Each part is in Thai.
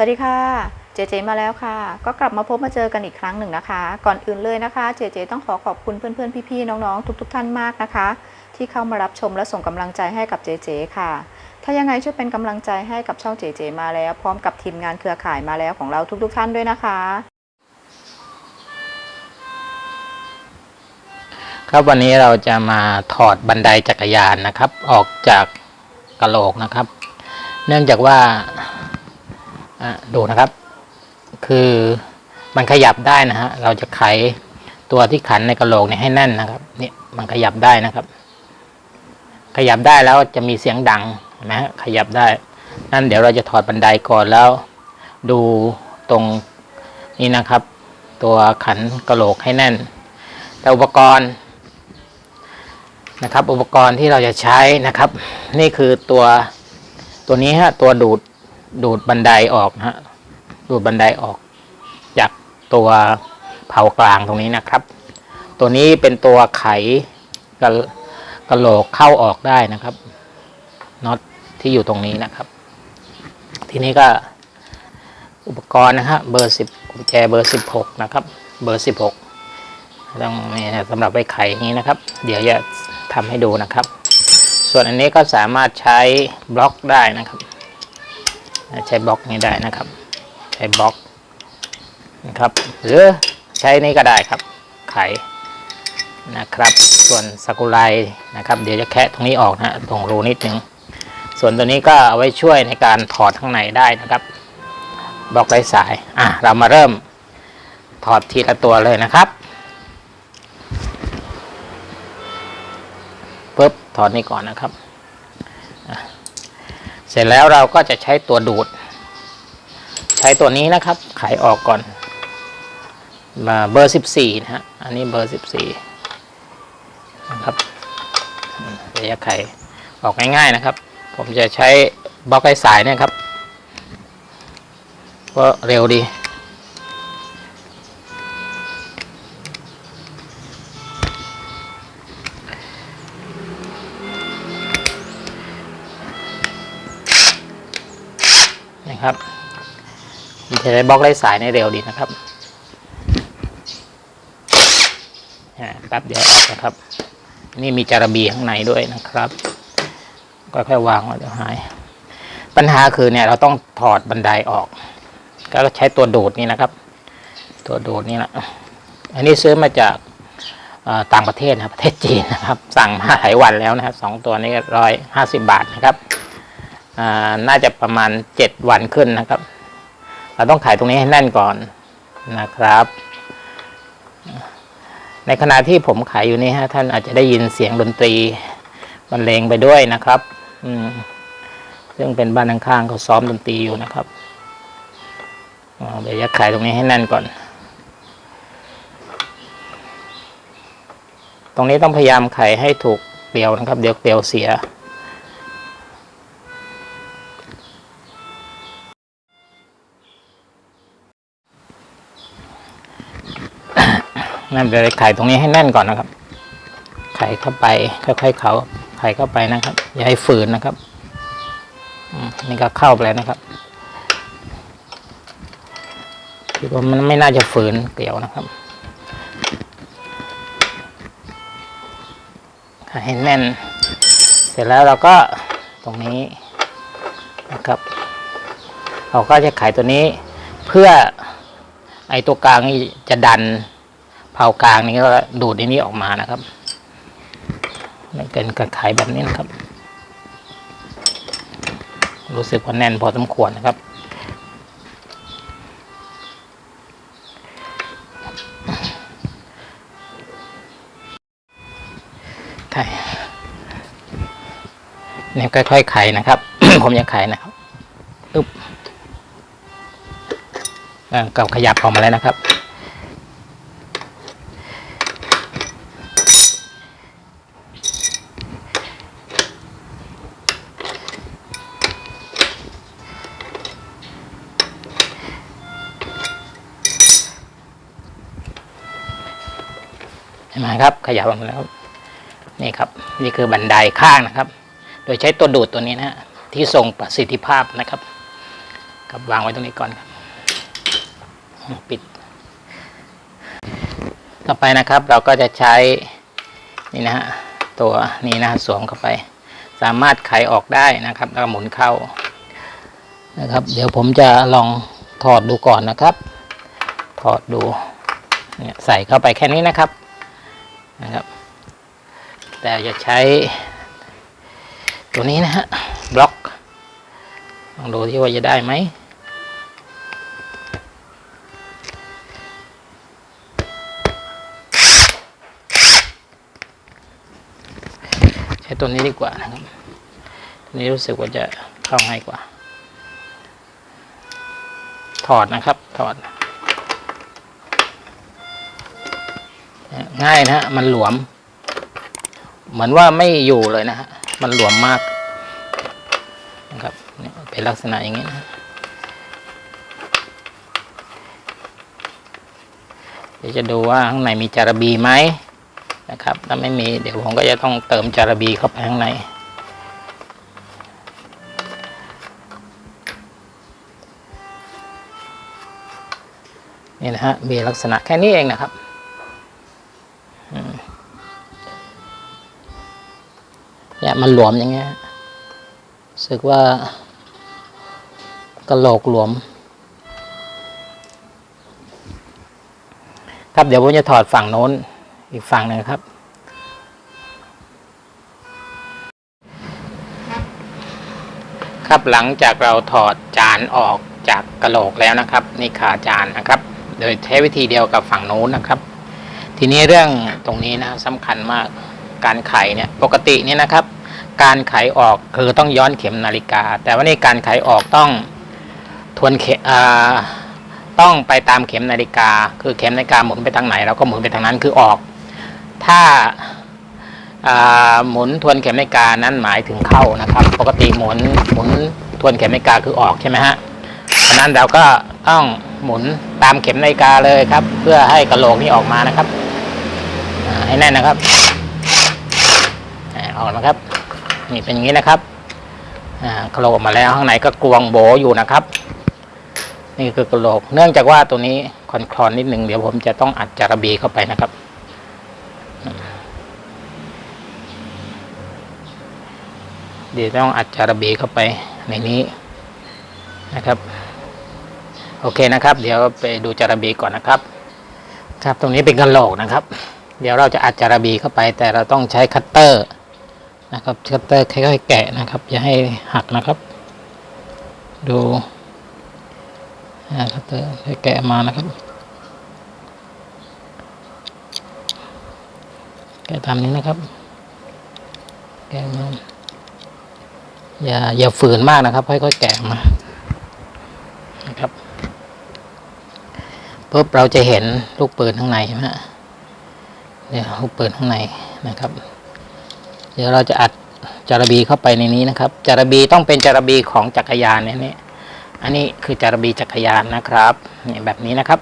สวัสดีค่ะ เจเจมาแล้วค่ะ ก็กลับมาพบมาเจอกันอีกครั้งหนึ่งนะคะ ก่อนอื่นเลยนะคะ เจเจต้องขอขอบคุณเพื่อนๆ พี่ๆ น้องๆ ทุกๆ ท่านมากนะคะ ที่เข้ามารับชมและส่งกำลังใจให้กับเจเจค่ะ ถ้ายังไงช่วยเป็นกำลังใจให้กับช่องเจเจมาแล้ว พร้อมกับทีมงานเครือข่ายมาแล้วของเราทุก ๆ ท่านด้วยนะคะ ครับวันนี้เราจะมาถอดบันไดจักรยานนะครับ ออกจากกระโหลกนะครับ เนื่องจากว่า ดูนะครับ คือมันขยับได้นะฮะเราจะไขตัวที่ขันในกระโหลกเนี่ยให้แน่นนะครับเนี่ยมันขยับได้นะครับ ขยับได้แล้วจะมีเสียงดังนไหมฮะขยับได้ นั่นเดี๋ยวเราจะถอดบันไดก่อนแล้ว ดูตรงนี้นะครับ ตัวขันกระโหลกให้แน่น แต่อุปกรณ์นะครับ อุปกรณ์ที่เราจะใช้นะครับ นี่คือตัวตัวนี้ฮะตัวดูด ดูดบันไดออกนะฮะดูดบันไดออก จากตัวเผากลางตรงนี้นะครับ ตัวนี้เป็นตัวไขกระกระโหลกเข้าออกได้นะครับน็อตที่อยู่ตรงนี้นะครับ ทีนี้ก็อุปกรณ์นะฮะเบอร์สิบกุญแจเบอร์สิบหกนะครับ เบอร์สิบหกต้องนี่สำหรับไว้ไขอย่างนี้นะครับ เดี๋ยวจะทำให้ดูนะครับ ส่วนอันนี้ก็สามารถใช้บล็อกได้นะครับ ใช้บล็อกนี้ได้นะครับ ใช้บล็อกนะครับหรือใช้นี้ก็ได้ครับ ไขนะครับ ส่วนสกุไลนะครับ เดี๋ยวจะแคะตรงนี้ออกนะตรงรูนิดนึงส่วนตัวนี้ก็เอาไว้ช่วยในการถอดข้างในได้นะครับบล็อกไร้สายอะเรามาเริ่มถอดทีละตัวเลยนะครับปุ๊บถอดนี่ก่อนนะครับ เสร็จแล้วเราก็จะใช้ตัวดูด ใช้ตัวนี้นะครับ ไขออกก่อน มาเบอร์สิบสี่นะฮะ อันนี้เบอร์สิบสี่นะครับระยะไขออกง่ายๆนะครับ ผมจะใช้บล็อกไอสายเนี่ยครับ ก็เร็วดี นะครับมันจะได้บล็อกไร้สายในเร็วดีนะครับแป๊บเดียวออกนะครับ นี่มีจาระบีข้างในด้วยนะครับก็ค่วางไว้เดี๋ยวหาย ปัญหาคือเนี่ยเราต้องถอดบันไดออก ก็ใช้ตัวดูดนี่นะครับ ตัวดูดนี่แหละอันนี้ซื้อมาจากต่างประเทศนะประเทศจีนนะครับ สั่งมาหลายวันแล้วนะครับสองตัวนี้ร้อยห้าสิบบาทนะครับ น่าจะประมาณ 7 วันขึ้นนะครับ เราต้องขายตรงนี้ให้แน่นก่อนนะครับ ในขณะที่ผมขายอยู่นี่ฮะท่านอาจจะได้ยินเสียงดนตรีบรรเลงไปด้วยนะครับอืมซึ่งเป็นบ้านข้างๆเขาซ้อมดนตรีอยู่นะครับเดี๋ยวจะขายตรงนี้ให้แน่นก่อน ตรงนี้ต้องพยายามไขให้ถูกเกลียวนะครับ เดี๋ยวเกลียวเสีย นั่นเดี๋ยวไข่ตรงนี้ให้แน่นก่อนนะครับ ไข่เข้าไปค่อยๆเขาไข่เข้าไปนะครับ อย่าให้ฝืนนะครับอืมนี่ก็เข้าไปแล้วนะครับคือว่ามันไม่น่าจะฝืนเกลียวนะครับให้แน่น เสร็จแล้วเราก็ตรงนี้นะครับเราก็จะไขตัวนี้เพื่อไอ้ตัวกลางนี่จะดัน เผากลางนี่ก็ดูดในนี้ออกมานะครับมันเป็นกระไขแบบนี้นะครับ รู้สึกว่าแน่นพอสมควรนะครับไข่เนี่ยค่อยๆไขนะครับ ผมจะไขนะครับอึ๊บอ่าขยับออกมาแล้วนะครับ เห็นไหมครับ ขยับออกมาแล้วนี่ครับ นี่คือบันไดข้างนะครับ โดยใช้ตัวดูดตัวนี้นะฮะที่ทรงประสิทธิภาพนะครับกับวางไว้ตรงนี้ก่อนครับปิด ต่อไปนะครับ เราก็จะใช้นี่นะฮะตัวนี้นะฮะสวมเข้าไป สามารถไขออกได้นะครับแล้วหมุนเข้านะครับ เดี๋ยวผมจะลองถอดดูก่อนนะครับ ถอดดูใส่เข้าไปแค่นี้นะครับ นะครับ แต่จะใช้ ตัวนี้นะฮะบล็อกลองดูที่ว่าจะได้ไหมใช้ตัวนี้ดีกว่านะครับตัวนี้รู้สึกว่าจะเข้าง่ายกว่า ถอดนะครับ ถอด ง่ายนะฮะ มันหลวม เหมือนว่าไม่อยู่เลยนะฮะ มันหลวมมากนะครับเนี่ยเป็นลักษณะอย่างนี้นะเดี๋ยวจะดูว่าข้างในมีจาระบีไหมนะครับ ถ้าไม่มีเดี๋ยวผมก็จะต้องเติมจาระบีเข้าไปข้างในนี่นะฮะมีลักษณะแค่นี้เองนะครับ มันหลวมอย่างเงี้ยสึกว่ากระโหลกหลวม ครับเดี๋ยวผมจะถอดฝั่งโน้นอีกฝั่งหนึ่งครับ ครับหลังจากเราถอดจานออกจากกระโหลกแล้วนะครับ นี่ขาจานนะครับ โดยใช้วิธีเดียวกับฝั่งโน้นนะครับ ทีนี้เรื่องตรงนี้นะสำคัญมากการไขเนี่ยปกติเนี่ยนะครับ การไขออกคือต้องย้อนเข็มนาฬิกา แต่ว่านี่การไขออกต้องทวนเข็มต้องไปตามเข็มนาฬิกา คือเข็มนาฬิกาหมุนไปทางไหนเราก็หมุนไปทางนั้นคือออก ถ้าาหมุนทวนเข็มนาฬิกานั้นหมายถึงเข้านะครับ ปกติหมุนหมุนทวนเข็มนาฬิกาคือออกใช่ไหมฮะฉะนั้นเราก็ต้องหมุนตามเข็มนาฬิกาเลยครับ เพื่อให้กระโหลกนี้ออกมานะครับให้แน่นนะครับออกนะครับ นี่เป็นอย่างนี้นะครับกระโหลกมาแล้วข้างในก็กลวงโบอยู่นะครับ นี่คือกระโหลก เนื่องจากว่าตัวนี้คอนคลอนนิดหนึ่งเดี๋ยวผมจะต้องอัดจาระบีเข้าไปนะครับเดี๋ยวต้องอัดจาระบีเข้าไปในนี้นะครับ โอเคนะครับ เดี๋ยวไปดูจาระบีก่อนนะครับ ครับตรงนี้เป็นกระโหลกนะครับ เดี๋ยวเราจะอัดจาระบีเข้าไป แต่เราต้องใช้คัตเตอร์ นะครับคัตเตอร์ค่อยๆแกะนะครับ อย่าให้หักนะครับ ดูคัตเตอร์ค่อยแกะมานะครับ แกะตามนี้นะครับ แกะมาอย่าอย่าฝืนมากนะครับ ค่อยๆแกะมานะครับปุ๊บเราจะเห็นลูกปืนข้างในใช่ไหมฮะเนี่ยลูกปืนข้างในนะครับ เดี๋ยวเราจะอัดจารบีเข้าไปในนี้นะครับ จารบีต้องเป็นจารบีของจักรยานเนี่ยนี่อันนี้คือจารบีจักรยานนะครับเนี่ยแบบนี้นะครับ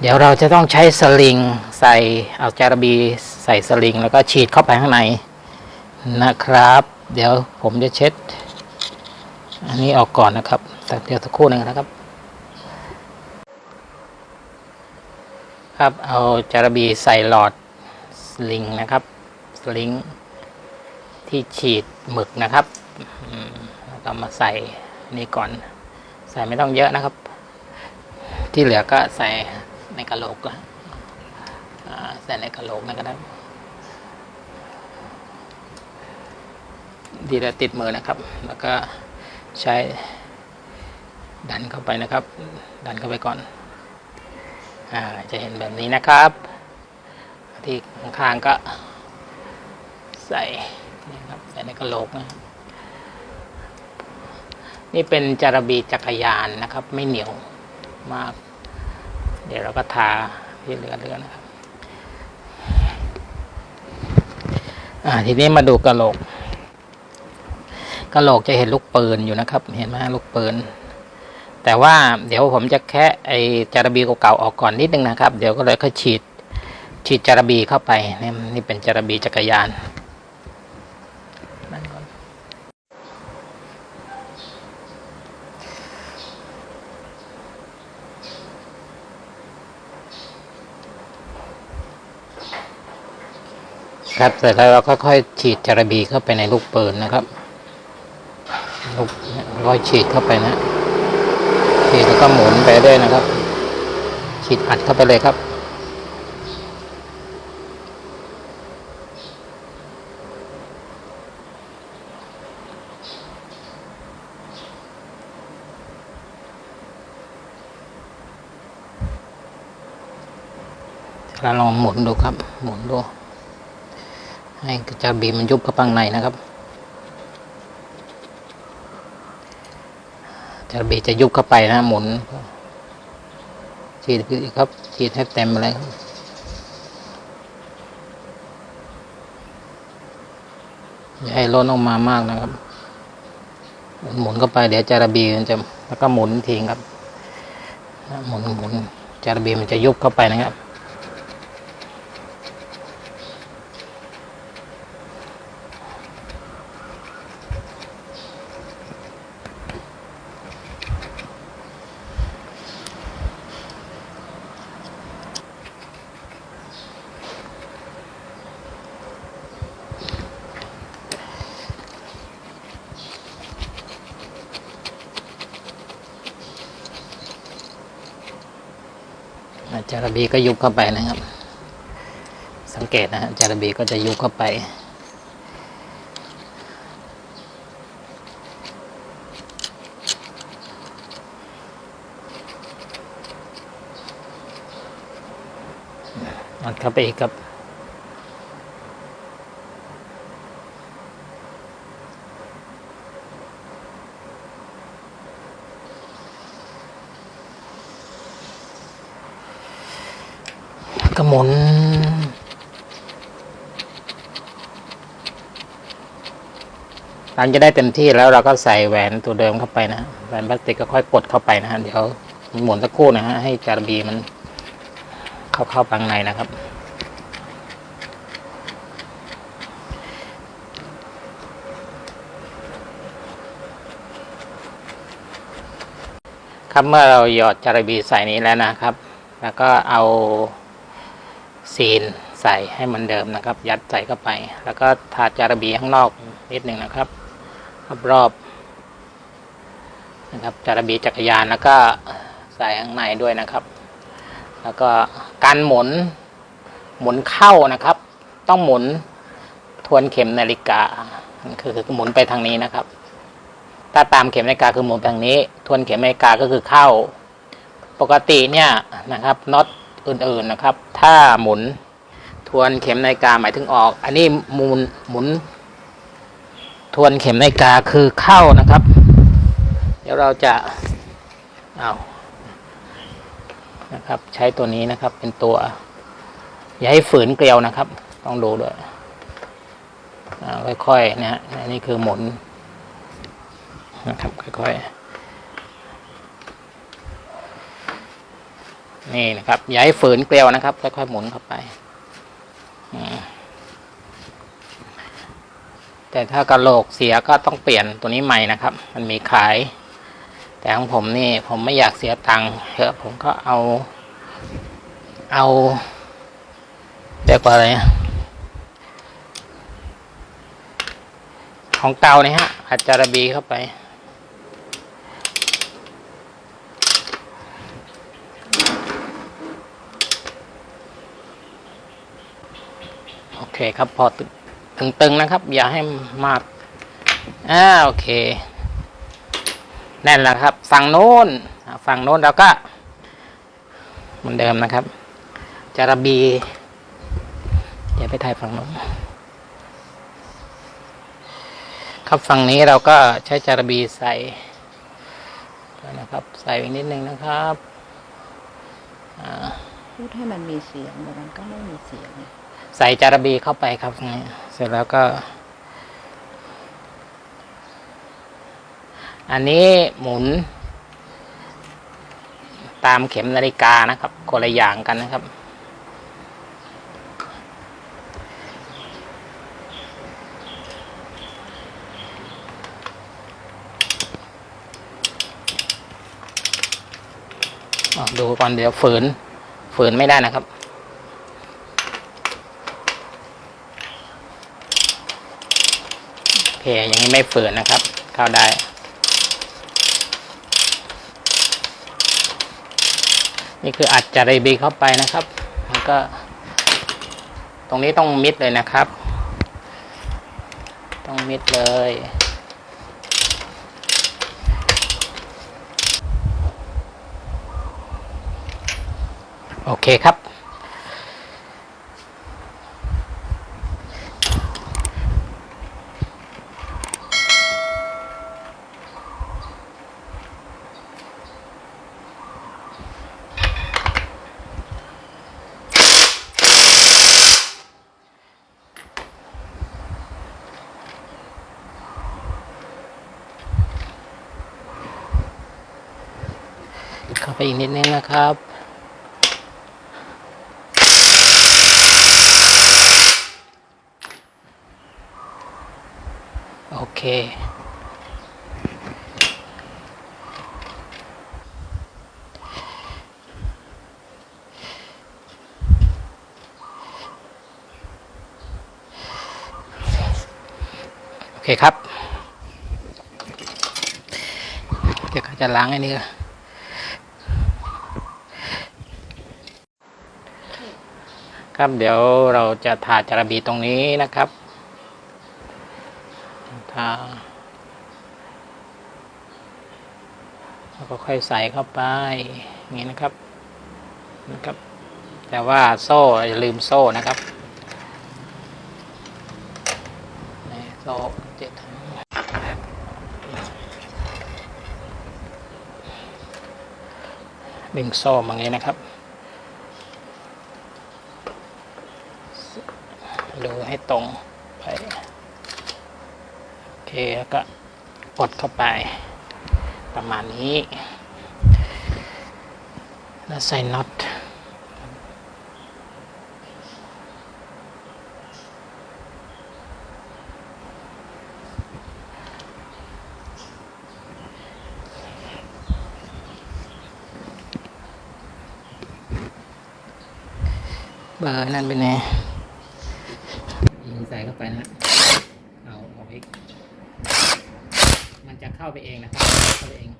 เดี๋ยวเราจะต้องใช้สลิงใส่เอาจารบีใส่สลิง แล้วก็ฉีดเข้าไปข้างในนะครับ เดี๋ยวผมจะเช็ด อันนี้ออกก่อนนะครับแต่เดี๋ยวสักครู่หนึ่งนะครับ ครับเอาจารบีใส่หลอดสลิงนะครับ ลิงที่ฉีดหมึกนะครับแล้วก็มาใส่นี่ก่อน ใส่ไม่ต้องเยอะนะครับ ที่เหลือก็ใส่ในกระโหลกก็ใส่ในกระโหลกนะครับดีแล้วติดมือนะครับ แล้วก็ใช้ดันเข้าไปนะครับ ดันเข้าไปก่อนอจะเห็นแบบนี้นะครับ ที่ข้างๆก็ ใส่นี่ครับใส่ในกระโหลกนะนี่เป็นจารบีจักรยานนะครับ ไม่เหนียวมาก เดี๋ยวเราก็ทาที่เหลือเลือนะครับอ่าทีนี้มาดูกระโหลกกระโหลกจะเห็นลูกปืนอยู่นะครับ เห็นไหมลูกปืน แต่ว่าเดี๋ยวผมจะแค่ไอจารบีเก่าๆออกก่อนนิดนึงนะครับ เดี๋ยวก็เลยค่อยฉีดฉีดจารบีเข้าไปนี่นี่เป็นจารบีจักรยาน ครับเสร็จแล้วเราก็ค่อยฉีดจารบีเข้าไปในลูกปืนนะครับลูกค่อยฉีดเข้าไปนะ ฉีดแล้วก็หมุนไปเรื่อยนะครับ ฉีดอัดเข้าไปเลยครับเราลองหมุนดูครับ หมุนดู ให้กระจาบีมันยุบเข้าไปข้างในนะครับจาบีจะยุบเข้าไปนะหมุนฉีดครับฉีดให้เต็มเลยครับอย่าให้ล้นออกมามากนะครับ หมุนเข้าไปเดี๋ยวจาระบีมันจะแล้วก็หมุนทิ้งครับ หมุนหมุนจาระบีมันจะยุบเข้าไปนะครับ บีก็ยุบเข้าไปนะครับ สังเกตนะฮะจาระบีก็จะยุบเข้าไป อัดเข้าไปอีกครับ ก็ หมุน หลังจะได้เต็มที่แล้วเราก็ใส่แหวนตัวเดิมเข้าไปนะแหวนพลาสติกก็ค่อยกดเข้าไปนะฮะเดี๋ยวหมุนสักครู่นะฮะให้จารบีมันเข้าเข้าปข้างในนะครับครับเมื่อเราหยอดจารบีใส่นี้แล้วนะครับ แล้วก็เอา ซีนใส่ให้มันเดิมนะครับ ยัดใส่เข้าไป แล้วก็ทาจารบีข้างนอกนิดหนึ่งนะครับ รอบๆนะครับจารบีจักรยานแล้วก็ใส่ข้างในด้วยนะครับ แล้วก็การหมุนหมุนเข้านะครับ ต้องหมุนทวนเข็มนาฬิกาคือหมุนไปทางนี้นะครับ ถ้าตามเข็มนาฬิกาคือหมุนทางนี้ ทวนเข็มนาฬิกาก็คือเข้า ปกติเนี่ยนะครับน็อต อื่นๆนะครับ ถ้าหมุนทวนเข็มนาฬิกาหมายถึงออก อันนี้หมุนหมุน ทวนเข็มนาฬิกาคือเข้านะครับ เดี๋ยวเราจะเอานะครับ ใช้ตัวนี้นะครับเป็นตัว อย่าให้ฝืนเกลียวนะครับ ต้องดูด้วยค่อยๆนะฮะนนี้คือหมุนนะครับค่อยๆ นี่นะครับ อย่าให้ฝืนเกลียวนะครับ ค่อยๆหมุนเข้าไป แต่ถ้ากระโหลกเสียก็ต้องเปลี่ยนตัวนี้ใหม่นะครับ มันมีขาย แต่ของผมนี่ผมไม่อยากเสียตังค์เยอะผมก็เอา เอาเรียกว่าอะไรของเก่าเนี่ยฮะอัดจาระบีเข้าไป โอ เคครับ พอตึงๆนะครับ อย่าให้มากอ่าโอเคแน่นแล้วครับ ฝั่งโน้น ฝั่งโน้นเราก็เหมือนเดิมนะครับ จาระบีอย่าไปถ่ายฝั่งโน้นครับฝั่งนี้เราก็ใช้จาระบีใส่นะครับ ใส่อีกนิดนึงนะครับพูดให้มันมีเสียงแต่มันก็ไม่มีเสียง ใส่จารบีเข้าไปครับนี่เสร็จแล้วก็ อันนี้หมุน ตามเข็มนาฬิกานะครับคนละอย่างกันนะครับ ดูก่อนเดี๋ยวฝืน ฝืนไม่ได้นะครับ เค อย่างนี้ไม่ฝืนนะครับ เข้าได้ นี่คืออัดจารีบีเข้าไปนะครับแล้วก็ ตรงนี้ต้องมิดเลยนะครับ ต้องมิดเลยโอเคครับ เข้าไปอีกนิดนึงนะครับโอเคโอเคครับ เดี๋ยวจะล้างอันนี้ก่อน ครับ เดี๋ยวเราจะทาจาระบีตรงนี้นะครับทาแล้วก็ค่อยใส่เข้าไปงนี้นะครับนะครับ แต่ว่าโซ่อย่าลืมโซ่นะครับนี่โซ่เจ็ดดึงโซ่มางี้นะครับ ดู ให้ตรงไป โอเค แล้วก็กดเข้าไป ประมาณนี้ แล้วใส่น็อตเบอร์นั่นเป็นไง ไปนะฮะเอาออกอีกมันจะเข้าไปเองนะครับเข้าไปเอง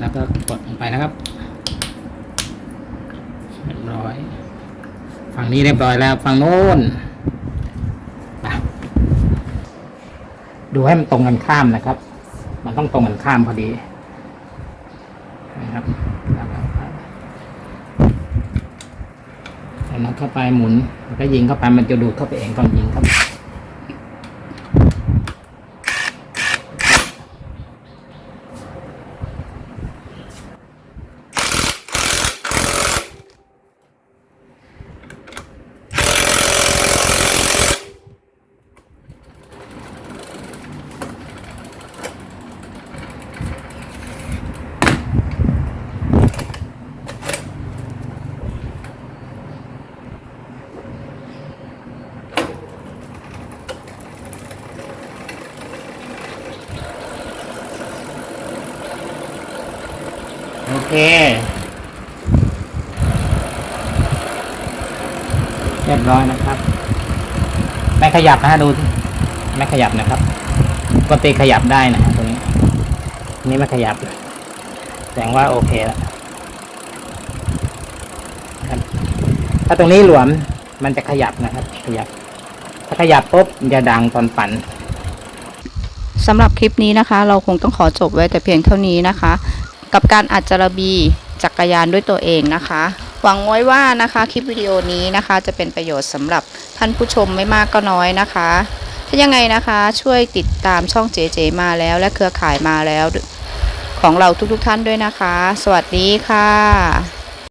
แล้วก็กดลงไปนะครับเรียบร้อยฝั่งนี้เรียบร้อยแล้วฝั่งโน้นดูให้มันตรงกันข้ามนะครับ มันต้องตรงกันข้ามพอดี นะครับแล้วก็ เอา น็อตเข้าไปหมุนแล้วก็ยิงเข้าไปมันจะดูดเข้าไปเองตอนยิงครับ เคเรียบร้อยนะครับ ไม่ขยับนะฮะดูสิไม่ขยับนะครับปกติขยับได้นะฮะตรงนี้นนี้ไม่ขยับแสดงว่าโอเคแล้วครับ ถ้าตรงนี้หลวมมันจะขยับนะครับ ขยับ ถ้าขยับปุ๊บจะดังตอนปั่นสำหรับคลิปนี้นะคะ เราคงต้องขอจบไว้แต่เพียงเท่านี้นะคะ กับการอัดจระบีจักรยานด้วยตัวเองนะคะ หวังไว้ว่านะคะคลิปวิดีโอนี้นะคะจะเป็นประโยชน์สำหรับท่านผู้ชมไม่มากก็น้อยนะคะ ถ้ายังไงนะคะช่วยติดตามช่องเจเจมาแล้วและเครือข่ายมาแล้วของเราทุกๆท่านด้วยนะคะ สวัสดีค่ะ